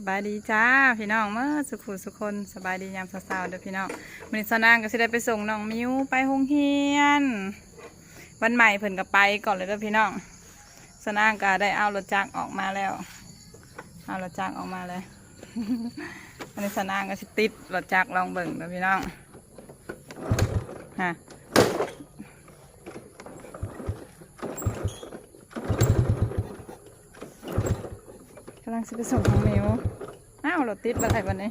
สบายดีจ้าพี่น้องเมื่อสุขุสุคนสบายดียามสาวๆเด้อพี่น้องวันนี้สนางก็สิได้ไปส่งน้องมิวไปโรงเรียน วันใหม่เพิ่นก็ไปก่อนเลยเด้อพี่น้องสนางก็ได้เอารถจักรออกมาแล้วเอารถจักรออกมาเลยวันนี้สนางก็สิติดรถจักรลองเบิ่งเด้อพี่น้องฮะำลังจะไปส่งของมิวอ้าวรถติดอะไรวันนี้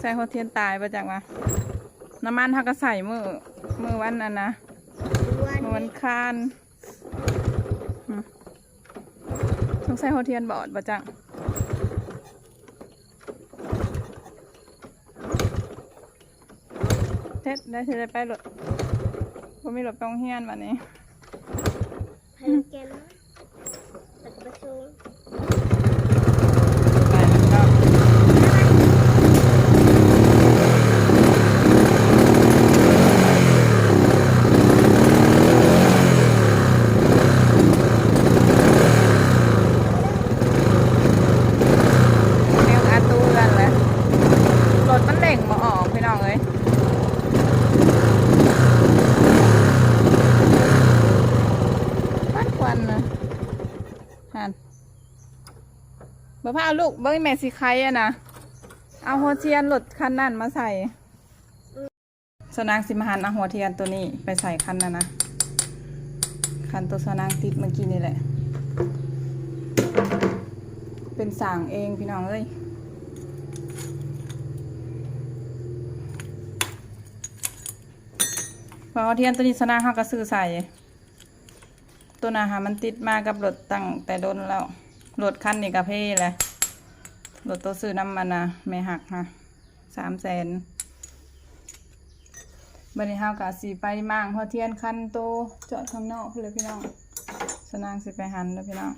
ใส่หัวเทียนตายประจักว่าน้ำมันเขาก็ใส่มือมือวันนั้นนะมือวันคานอืมต้องใส่หัวเทียนบอดประจักเท็ดได้ที่ได้ไปรถผมมีรถไปโรงเฮียนวันนี้ ให้แกนะปัดประตู ไปแล้วก็เรียกอาตูกันเลยรถมันเล่งมาออกพี่น้องเอ้ยปัดควันนะหัน บ่พาลูกเบิ้งแม่สิใครอะนะเอาหัวเทียนหลดคันนั่นมาใส่สนางสิมหันเอาหัวเทียนตัวนี้ไปใส่คันนั้นนะคันตัวสนางติดเมื่อกี้นี่แหละ เป็นสางเองพี่น้องเอ้ยพอเทียนตัวนี้สนางเขาก็ซื้อใส่ ตัวนาหามันติดมากับรถตั้งแต่โดนแล้ว รถคันนี้กับเพ่เลยรถตัวซื้อน้ำมันนะไม่หักฮะสามแสนบันนี้เฮากะสีไปมั่งเพอเทียนคันโตจอดข้างนอกเลยพี่น้องสนางสิไปหันเด้อพี่น้อง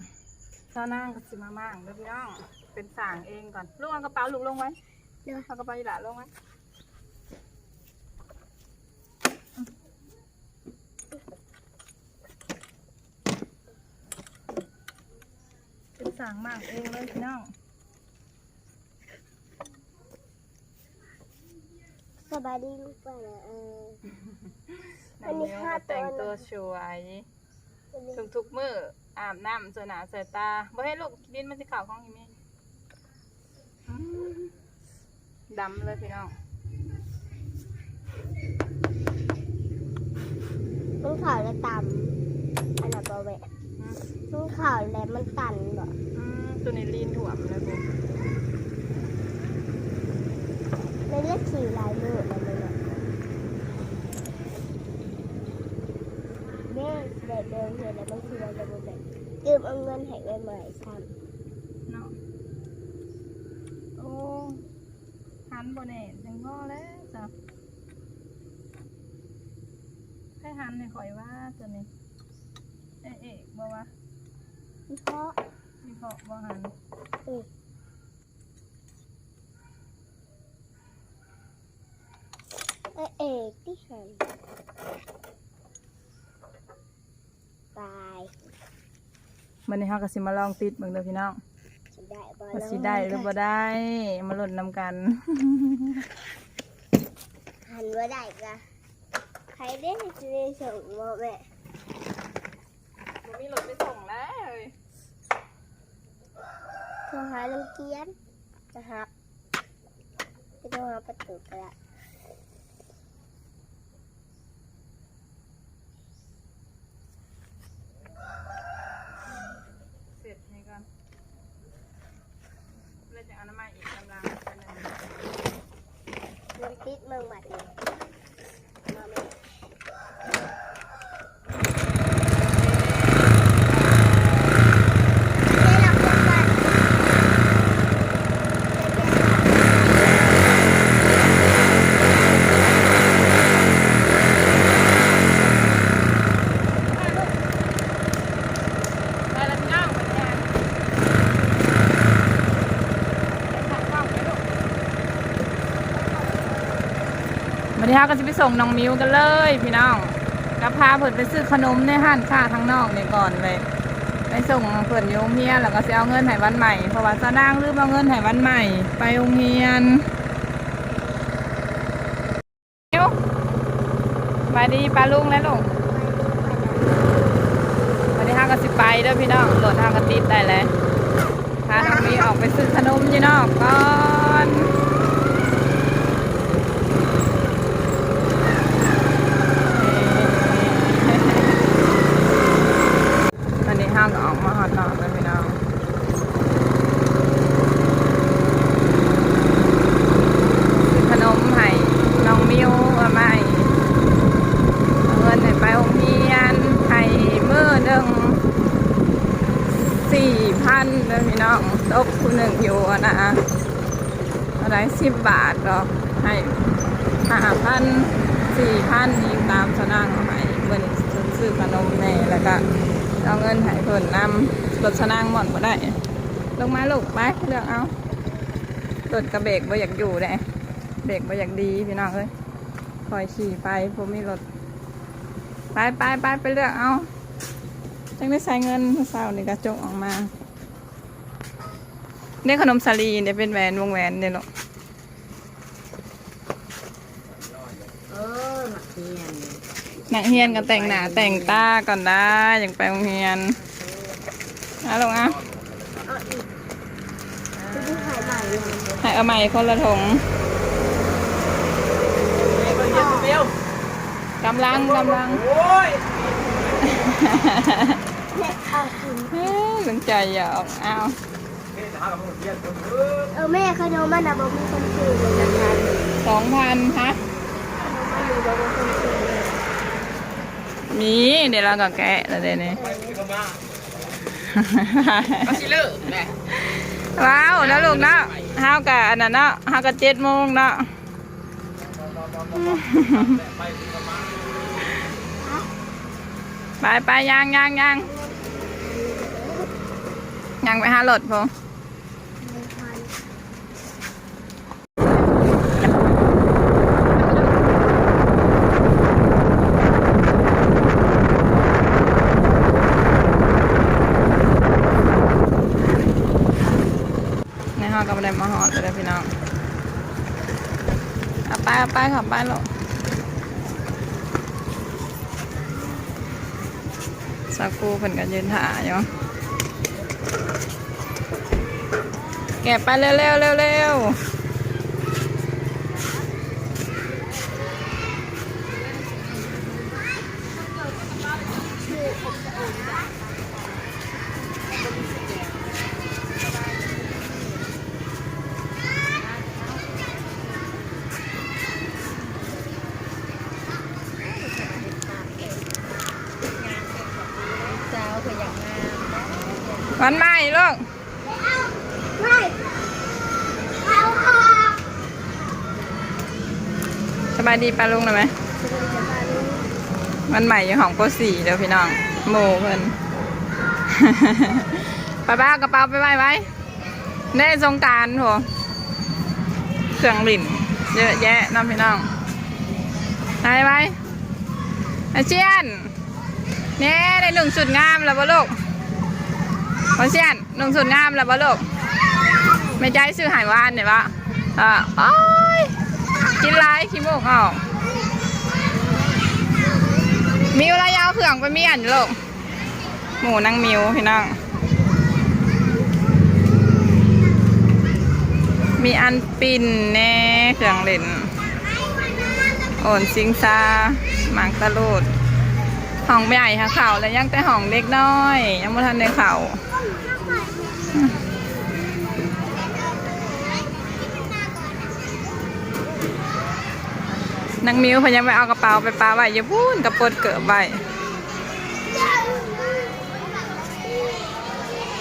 สนางก็สิมามั่งเด้อพี่น้องเป็นสางเองก่อนลูกเอากระเป๋าลูกลงไว้เดี๋ยวเอากระเป๋าอีหลาลงไว้เป็น สางมั่งเองเลยพี่น้องสบายดีลูกป่ะนะเออ อัอันนนี้นี้ห้าก็แต่งตัวนะตัวสวยวันนี้ทุกๆมื้ออาบน้ำเสอหนาเสยตาบ่ให้ลูกดินมันสิขาวของอีเมอืมดำเลยพี่น้องมันข่าวและต่ำอันนั้นบอแวะอืม มันข่าวและมันตันบ่อืมตัวนี้ลีนถ่วมเลยปุ๊ไม่เลือกขี่ลายมือมันเลยเนาะแม่เด็กเดินเห็นแล้วมันคืออะไรบอแวะยืมเอาเงินให้ไว้ใหม่ซ้เนาะโอ้หันบ่แน่จังพ่อแล้วจ้ะให้หันให้ข่อยว่าตัวนี้เอ๊ะเอ๊ะบ่ว่าำเพราะมีเพาะบ่หันเออเอยเอกที่หันตายมันนี้เฮาก็สิมาลองติดเบิ่งเด้อพี่น้องสิได้บ่ว่าสิได้หรือบ่ได้ มาลุ้นนำกัน หันว่าได้กะใครได้จะได้ส่งบ่แม่บ่มีรถไปส่ง แล้วโทรหาลุงเกียนนะครับไปโทรหาประตูกระเสร็จให้ก่อนแล้วจะเอาน้ำมันอีกกำลังไปเลยมันติดเมืองบัดนี้มาแม่ได้รับรางวัล ไปแล้วพี่น้องไปแทน วันนี้เราก็จะไปส่งน้องมิวกันเลย พี่น้องก็พาเพิ่นไปซื้อขนมในห้านค้าทางนอกนี่ก่อนเลยไปส่งเพิ่นอยู่โรงเรียนแล้วก็สิเอาเงินให้วันใหม่ เพราะว่าซานางลืมเอาเงินให้วันใหม่ ไปโรงเรียนมิวสบาดีปลาลุงและลุงวันนี้ห้าก็สิไปเด้อพี่น้องโหลดห้าก็ติดได้แล้วพาน้องมีออกไปซื้อขนมยี่นอกก่อนตอนนี้ห้าก็ออกมาหอดนอกแล้วพี่น้อง ซื้อขนมให้น้องมิวเอามาให้เอาเงินให้ไปโรงเรียนให้มือหนึ่งสี่พันเด้อพี่น้อง ตกคู่หนึ่งอยู่นะอะไรสิบบาทหรอกให้ห้าพันสี่พันยิงตามสนางเอาให้เบิ่นซื้อขนมแน่แล้วก็เอาเงินให้เพิ่นนำรถสนางหมดบ่ได้ ลงมาลูกไปเลือกเอารถกระเบกบ่อยากอยู่เลยเบรกบ่อยากดีพี่น้องเอ้ยคอยขี่ไปผมมีรถไปไปไปไปเลือกเอาจังได้ใส่เงินเศร้านี่กระจกออกมา เนี่ยขนมสาลีเนี่ยเป็นแหวนวงแหวนเนี่ยหรอกเออหมักเทียนนักเรียนกันแต่งหน้าแต่งตาก่อนได้อย่างไปโรงเรียนเอาลงเอาคือที่ขายใหม่เลยให้เอาใหม่คนละถุงกำลังกำลังโอ้ยแม่เอากินเฮ้ยสนใจอยากเอา เออแม่ขนมมันอะบอกมีคนซื้อเลยนะคะสองพันฮะขนมมันอยู่บอกมีคนซื้อเลยมีเดี๋ยวเราก็แกะแล้วเดี๋ยวนี้มาชิเลอร์แม่ว้าวแล้วลูกเนาะห้าวกะอันนั้นเนาะห้าวกะเจ็ดโมงเนาะไปไปยางยางยางยางไปหารถพอในห้องก็ไม่ได้มาหอดเลยพี่น้อง เอาไปเอาไปขับไปลูกสักครู่เพิ่นก็ยืนถ่ายเนาะแกะไปเร็วเร็วเร็วเร็ววันใหม่ลูกไม่เอาออกสบายดีปลาลุงหน่อยไหมมันใหม่อยู่ของโปสี่เดี๋ยวพี่น้องโมเพิ่นไปบ้ากระเป๋าไปไว้ไว้ได้สงการโหเครื่องลิ่นเยอะแยะน้องพี่น้องไปไว้อาเชียนเนี่ยได้หนึ่งสุดงามแล้วบ่ลูก อาเชียนหนึ่งสุดงามแล้วบ่ลูกไม่ใจซื้อหายวานเนี่ยปะอ่าโอ้ยกินไรขี้มูกออกมิวระยาวเผื่องไปเมียนลูกหมูนางมิวพี่น้องมีอันปิ่นแน่เครื่องเล่นโอนซิงซาหมากตะลูดห้องใหญ่ค่ะเข่าแล้วยังแต่ห้องเล็กน้อย ยังไม่ทันได้เข่า นังมิวเพนยังไปเอากระเป๋าไปปาไว้อย่าพูนกระปดเกิดไว้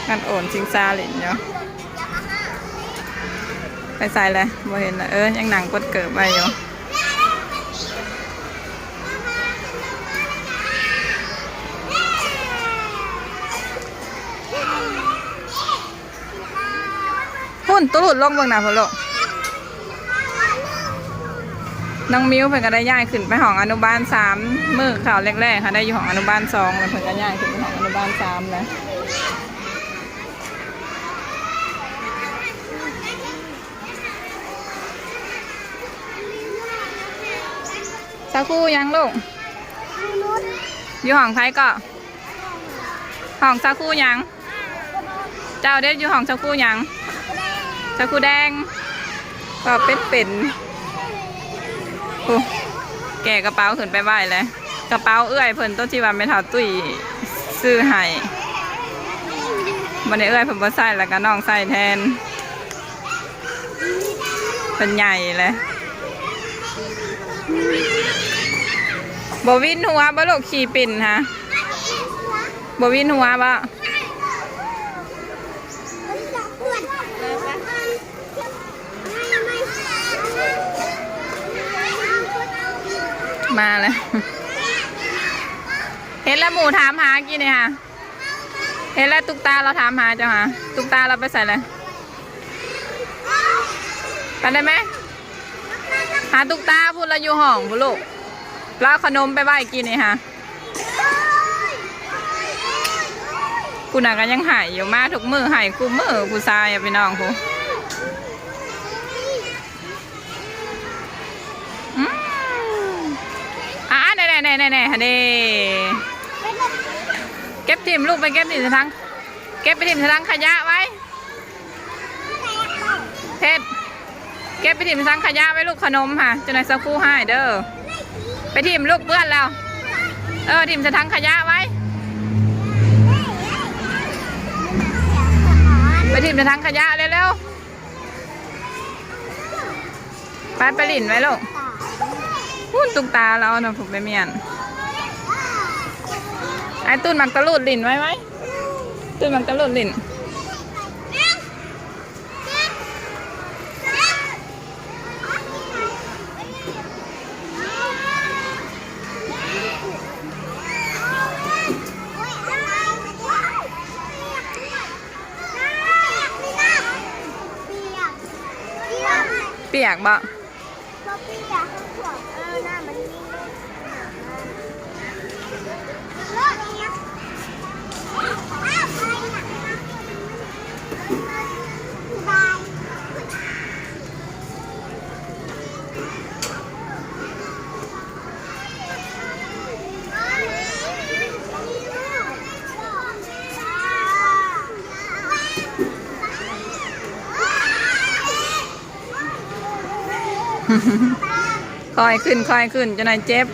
กันโอนซิงซาเล่นเนาะไปใส่เลยบ่เห็นละเออยังหนังกดเกิดไว้อยู่ หุ่นตุลุดลงเบื้องหน้าพอลกน้องมิ้วเพิ่นก็ได้ย้ายขึ้นไปห้องอนุบาลสามมือข่าวแรกๆค่ะได้อยู่ห้องอนุบาลสองแล้วเพิ่นก็ย้ายขึ้นไปห้องอนุบาลสามแล้วสักครู่ยังลูกอยู่ห้องไทยก็ห้องสักครู่ยัง เจ้าเด็ดอยู่ห้องสักครู่ยัง สักครู่แดงก็เป็นเป็นโอ้แกะกระเป๋าขึ้นไปไหวเลย กระเป๋าเอื้อยเพิ่นต้นที่ว่าไม่เท่าตุ้ยซื้อให้บันนี้เอื้อยเพิ่นบ่ใส่แล้วก็น้องใส่แทนเป็นใหญ่เลยบวินหัวบ่ลูกขี่ปิ่นฮะบวินหัวบ่ มาเลยเห็นแล้วหมูถามหากี่เนี่ยฮะเห็นแล้วตุกตาเราถามหาจ้ะฮะตุกตาเราไปใส่เลยไปได้ไหมหาตุกตาพูดเราอยู่ห้องพูลูกเราเอาขนมไปไหว้กินนี่ฮะกูน่ะก็ยังหายอยู่มาทุกมือหายกูมือกูซายอะพี่น้องกูอืมอ่าไหนไหนไหนไหนไหน ฮะเด้เก็บทิมลูกไปเก็บทิมทั้งเก็บไปทิมทั้งขยะไว้เพชรเก็บไปทิมทั้งขยะไว้ลูกขนมค่ะจะไหนายสักครู่ให้เด้อไปทิมลูกเปื้อนแล้วเออทิมทั้งขยะไว้ ไปทิมทั้งขยะเร็วๆไปไปหลินไว้ลูกพูดตุกตาเราเนาะผมไปเมียน ไอ้ตุ้นมักตะลุดหลินไว้ไหมตุ้นมักตะลุดหลินเปียกบ่ คอยขึ้นคอยขึ้นจะนายเจ็บ